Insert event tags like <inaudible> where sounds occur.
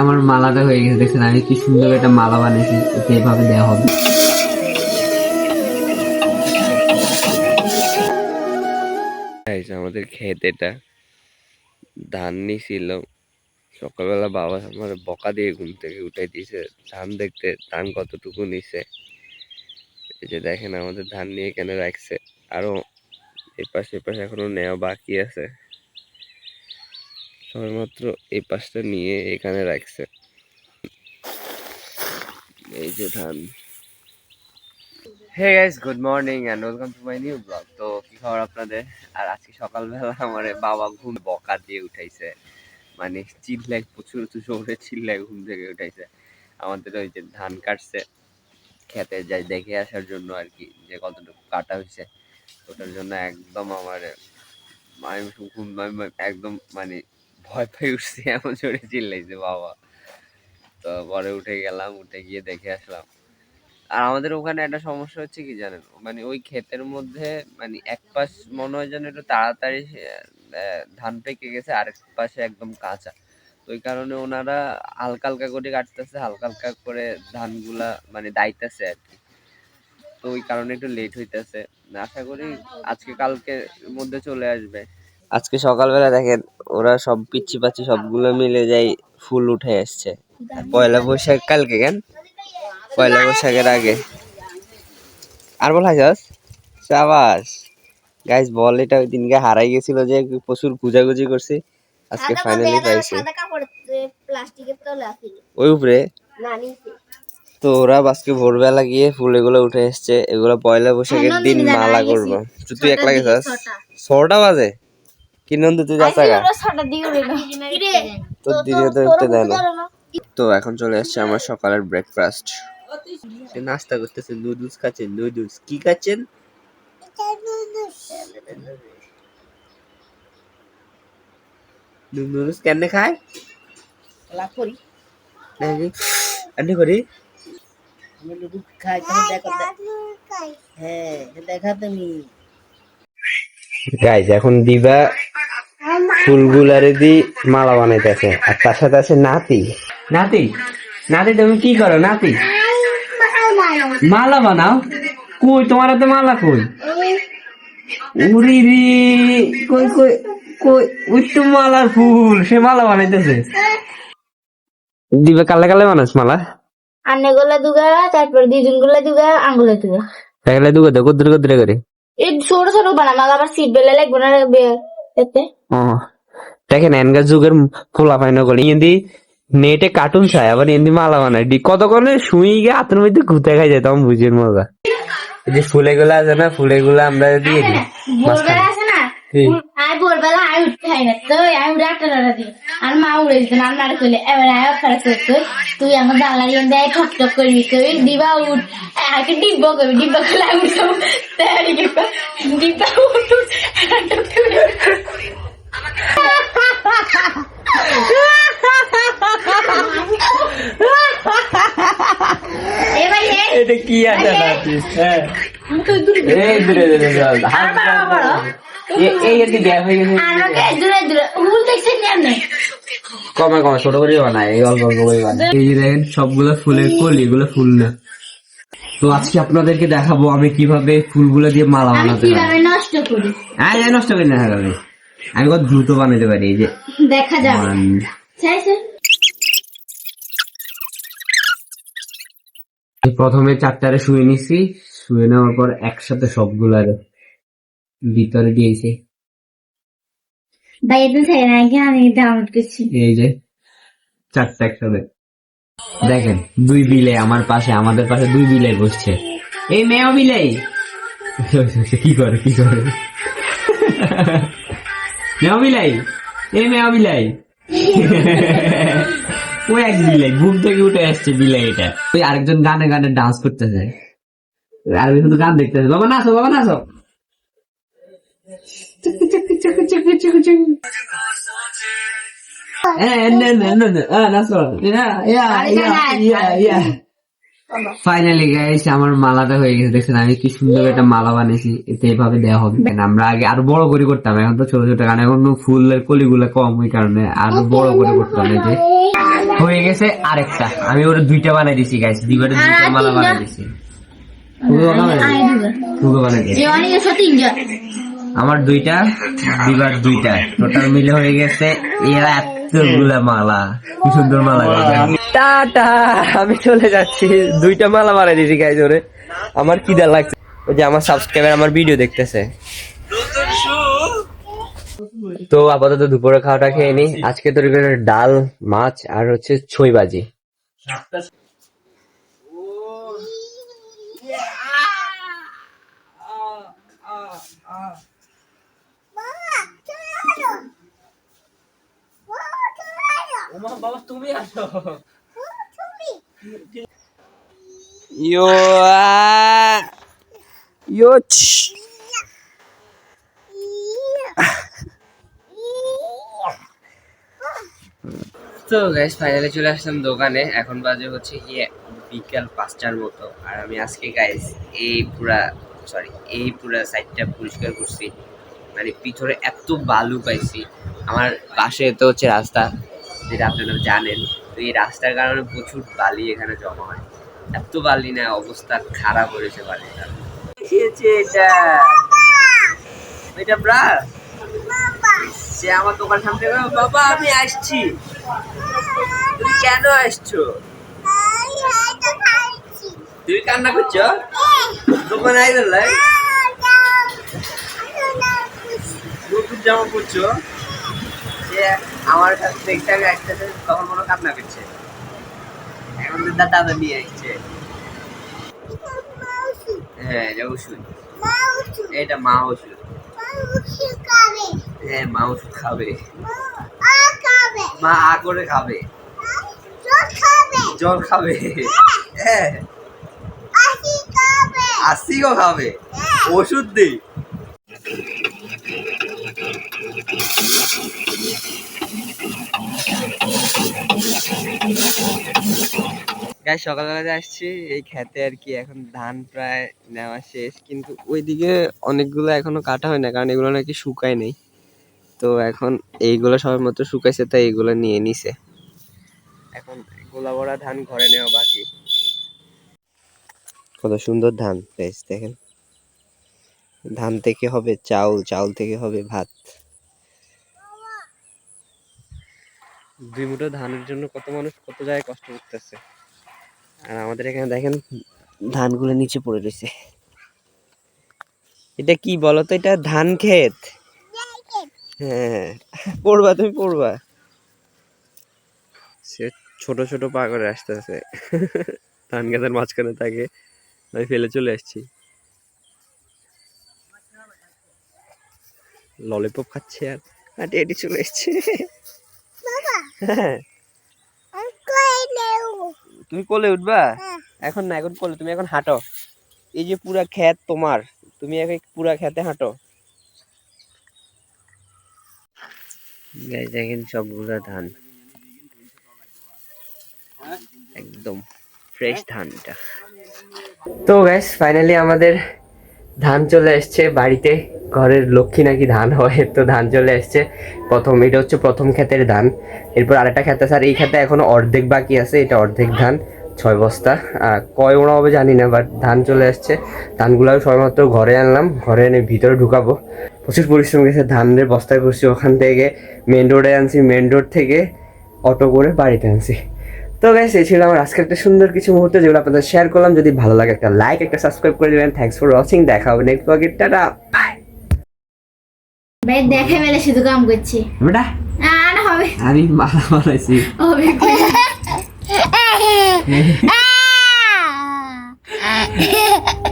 আমার মালাটা হয়ে গেছে দেখছেন আমি কি সুন্দর একটা মালা বানিয়েছি এতে এভাবে দেওয়া হবে। আমাদের ক্ষেত এটা। ধান নিছিল। সকালবেলা বাবা আমার বকা দিয়ে ঘুম থেকে উঠাই দিয়েছে। ধান দেখতে, ধান কতটুকু নিছে? যে দেখেন আমাদের ধান নিয়ে এখানে রাখছে। আরও এই পাশে এই এখনও নেওয়া বাকি আছে। সবেমাত্র এই পাশটা নিয়ে এখানে রাখছে। এই যে ধান। Good morning and welcome to my new blog তো খবর আপনাদের? আর আজকে সকালবেলা আমার বাবা ঘুম বকা দিয়ে উঠাইছে। মানে চিল্লাই প্রচুর চিল্লাই ঘুম থেকে উঠাইছে। আমাদের ওই যে ধান কাটছে, খেতে যাই দেখে আসার জন্য আর কি, যে কতটুকু কাটা হয়েছে। ওটার জন্য একদম আমার একদম মানে ভয় পেয়ে উঠছি, এমন জোরে চিল্লাইছে, বাবা। তো পরে উঠে গেলাম, উঠে গিয়ে দেখে আসলাম। আর আমাদের ওখানে একটা সমস্যা হচ্ছে কি জানেন? মানে ওই ক্ষেতের মধ্যে মানে এক পাশ মনে হয় যেন একটু তাড়াতাড়ি ধান পেকে গেছে, আর এক পাশে একদম কাঁচা। তো ওই কারণে ওনারা হালকা হালকা করে কাটতেছে, হালকা হালকা করে ধানগুলা মানে দাইতেছে আর কি। তো ওই কারণে একটু লেট হইতেছে। আশা করি আজকে কালকের মধ্যে চলে আসবে। আজকে সকালবেলা দেখেন ওরা সব পিচ্ছি পাচ্ছি সবগুলো মিলে যাই ফুল উঠে আসছে আর পয়লা বৈশাখ কালকে কেন? পয়লা বৈশাখের আগে। আর বল হাজাস সাবাস। গাইস বল এটা ওই দিনকে হারাই গেছিল যে প্রচুর খুঁজাখুঁজি করছি। আজকে ফাইনালি পাইছি। ওই উপরে? তো ওরা আজকে ভোরবেলা গিয়ে ফুল এগুলো উঠে এসছে। এগুলো পয়লা বৈশাখের দিন মালা করব। তুই একলা ছটা। ছটা বাজে? কি নন্দু তুই যাস আগা। তোর তো উঠতে দেয় না। তো এখন চলে আসছে আমার সকালের ব্রেকফাস্ট সে নাস্তা করতেছে নুডলস খাচ্ছেন নুডলস। কি খাচ্ছেন? নুডলস কেন খায়? লাভ করি। দেখি করি হ্যাঁ গাইজ এখন দিবা ফুলগুলারে দি মালা বানাইতেছে। আর তার সাথে আছে নাতি। নাতি? নাতি তুমি কি করো নাতি? মালা বানাও। কই তোমার হাতে মালা কই? উরি রে কই কই কই ওই তো মালার ফুল সে মালা বানাইতেছে। দিবে কালে কালে বানাস মালা? আন্নে গোলা দুগা তারপর দুজন গোলা দুগা আঙ্গুলে দুগা। তাহলে দুগো তো কদ্দুরে কদ্দুরে করে। এই ছোট ছোট বানাম আবার সিট বেলে লাগবে না দেখেন এনগার যুগের ফোলা ফাইনা করে ইন্দি নেটে কার্টুন চায় আবার ইন্দি মালা বানায়। ডি কতক্ষণে শুই গিয়ে হাতের মধ্যে ঘুরতে খাই যায় তখন বুঝির মজা। এই যে ফুলে গুলো আছে না ফুলে গুলো আমরা দিয়ে দিই? আই ভোরবেলা আই উঠতে হয় না। তো আমি উড়ে একটা লড়া দিই আর মা উড়ে দিত না নাড়ে চলে। এবার আয় খারাপ করতো। তুই আমার জানলার ইয়ে দেয় ঠক ঠক করবি কবি দিবা উঠ। আগে ডিব্ব করবি ডিব্ব খেলে আমি উঠাবো। তাই ডিব্বা উঠ উঠ, আর ঠক ঠক করবি। এবার এ এটা কি আছে হ্যাঁ এই হাত এই- <laughs> এই আর কি গ্যাপ হয়ে গেছে। কমে কমে ছোট করে বানায় এই অল্প অল্প করে বানায়। এই যে দেখেন সবগুলো ফুলের কলি এগুলো ফুল না। তো আজকে আপনাদেরকে দেখাবো আমি কীভাবে ফুলগুলো দিয়ে মালা বানাতে পারি। কীভাবে নষ্ট করি? হ্যাঁ নষ্ট করি না হ্যাঁ আমি আমি কত দ্রুত বানাতে পারি এই যে। দেখা যাবে প্রথমে চারটারে শুয়ে নিছি শুয়ে নেওয়ার পর একসাথে সবগুলার ভিতরে দিয়েছি। ভাই এটা চাই না আগে আমি ডাউনলোড করছি। এই যে চারটা একসাথে দেখেন দুই বিলে আমার পাশে আমাদের পাশে দুই বিলে বসছে। এই মেয় বিলাই <laughs> কি করে কি করে? <laughs> মেয় বিলাই এই মেয় বিলাই <laughs> ও এক বিলাই ঘুম থেকে উঠে আসছে বিলাই এটা। ওই আরেকজন গানে গানে ডান্স করতেছে। আর শুধু গান দেখতেছে। বাবা নাচো বাবা নাচো। ফাইনালি গাইস আমার মালাটা হয়ে গেছে। দেখছেন আমি কি সুন্দর একটা মালা বানিয়েছি। এতে দেওয়া হবে। আমরা আগে আরও বড় করে করতাম এখন তো ছোট ছোট কারণ এখন ফুলের কলিগুলো কম ওই কারণে আরও বড় করে করতাম এই যে। হয়ে গেছে আরেকটা। আমি ওর দুইটা বানাই দিছি গাইস আর দুইটা মালা? বানাই দিছি। পুরো বানাই পুরো বানাই দিছি আমার দুইটা দিবার দুইটা। টোটাল মিলে হয়ে গেছে এরা এতগুলা মালা। কি সুন্দর মালা টাটা আমি চলে যাচ্ছি। দুইটা মালা বানাই দিছি গাইস ওরে। আমার কি কিদা লাগছে? ওই যে আমার সাবস্ক্রাইবার আমার ভিডিও দেখতেছে। তো আপাতত দুপুরে খাওয়াটা খেয়ে নি। আজকে তৈরি করে ডাল মাছ আর হচ্ছে ছই বাজি বাবা তুমি আসো। ইয়ো ইয়ো তো গাইস ফাইনালি চলে আসলাম দোকানে। এখন বাজে হচ্ছে গিয়ে বিকাল পাঁচটার মতো। আর আমি আজকে গাইস এই পুরা সরি এই পুরা সাইডটা পরিষ্কার করছি। মানে পিছনে এত বালু পাইছি। আমার পাশে তো হচ্ছে রাস্তা। যেটা আপনারা জানেন, তো এই রাস্তার কারণে প্রচুর বালি এখানে জমা হয়। এত বালি না, অবস্থা খারাপ হয়েছে বালিটা। সে আমার দোকান সামনে বাবা, আমি আসছি। তুমি কেন আসছো? তুমি কান্না করছ? দোকান আইদের লাই নতুন জামা পরছো? সে আমার কাছে দেখতে আমি আসতেছে তখন মনে হয় কান্না করছে। এখন তো দাদা দাদা নিয়ে আসছে। হ্যাঁ এটা ওষুধ। এটা মা ওষুধ। হ্যাঁ মা ওষুধ খাবে। মা আ করে খাবে। জল খাবে। হ্যাঁ। আসিও খাবে। ওষুধ দিই। গাই সকালবেলা আসছি। এই খেতে আর কি এখন ধান প্রায় নেওয়া শেষ, কিন্তু ওইদিকে অনেকগুলো এখনও কাটা হয় না, কারণ এগুলো নাকি শুকায় নেই। তো এখন এইগুলো সবার মতো শুকাইছে, তাই এগুলো নিয়ে নিছে। এখন গোলা বড়া ধান ঘরে নেওয়া বাকি। কত সুন্দর ধান, বেশ দেখেন। ধান থেকে হবে চাউল চাউল থেকে হবে ভাত। দুই মুঠো ধানের জন্য কত মানুষ কত জায়গায় কষ্ট করতেছে? আর আমাদের এখানে দেখেন ধানগুলো নিচে পড়ে রয়েছে। এটা কি বলো তো এটা ধান ক্ষেত। হ্যাঁ পড়বা, তুমি পড়বা। সে ছোট ছোট পা করে আসতেছে। ধান গাছের মাঝখানে থাকে। আমি ফেলে চলে আসছি। ললিপপ খাচ্ছে আর হাঁটি হাঁটি চলে এসছে। তুমি কোলে উঠবা? এখন না এখন কোলে তুমি এখন হাঁটো। এই যে পুরা ক্ষেত তোমার তুমি এখন পুরা খেতে হাঁটো। দেখেন সবগুলা ধান। একদম ফ্রেশ ধানটা তো গাইস ফাইনালি আমাদের ধান চলে এসছে বাড়িতে ঘরের লক্ষ্মী নাকি ধান হয়, তো ধান চলে এসছে প্রথম, এটা হচ্ছে প্রথম ক্ষেতের ধান। এরপর আরেকটা আছে, আর এই ক্ষেতে এখনও অর্ধেক বাকি আছে, এটা অর্ধেক ধান, ছয় বস্তা। কয় ওরা হবে জানি না বাট ধান চলে আসছে। ধানগুলো আমি সবেমাত্র ঘরে আনলাম, ঘরে এনে ভিতরে ঢুকাবো। প্রচুর পরিশ্রম গেছে ধানের বস্তায় করছি ওখান থেকে মেন রোডে আনছি মেন রোড থেকে অটো করে বাড়িতে আনছি। তো গাইস এই ছিল আমার আজকে একটা সুন্দর কিছু মুহূর্ত যেগুলো আপনাদের শেয়ার করলাম। যদি ভালো লাগে একটা লাইক একটা সাবস্ক্রাইব করে দেবেন। থ্যাংকস ফর ওয়াচিং দেখা হবে নেক্সট ব্লগে টাটা। বাই ভাই দেখে মেলে শুধু কাম করছি। বেটা। হবে। আমি মা মারাইছি হবে। <laughs> <laughs> <laughs>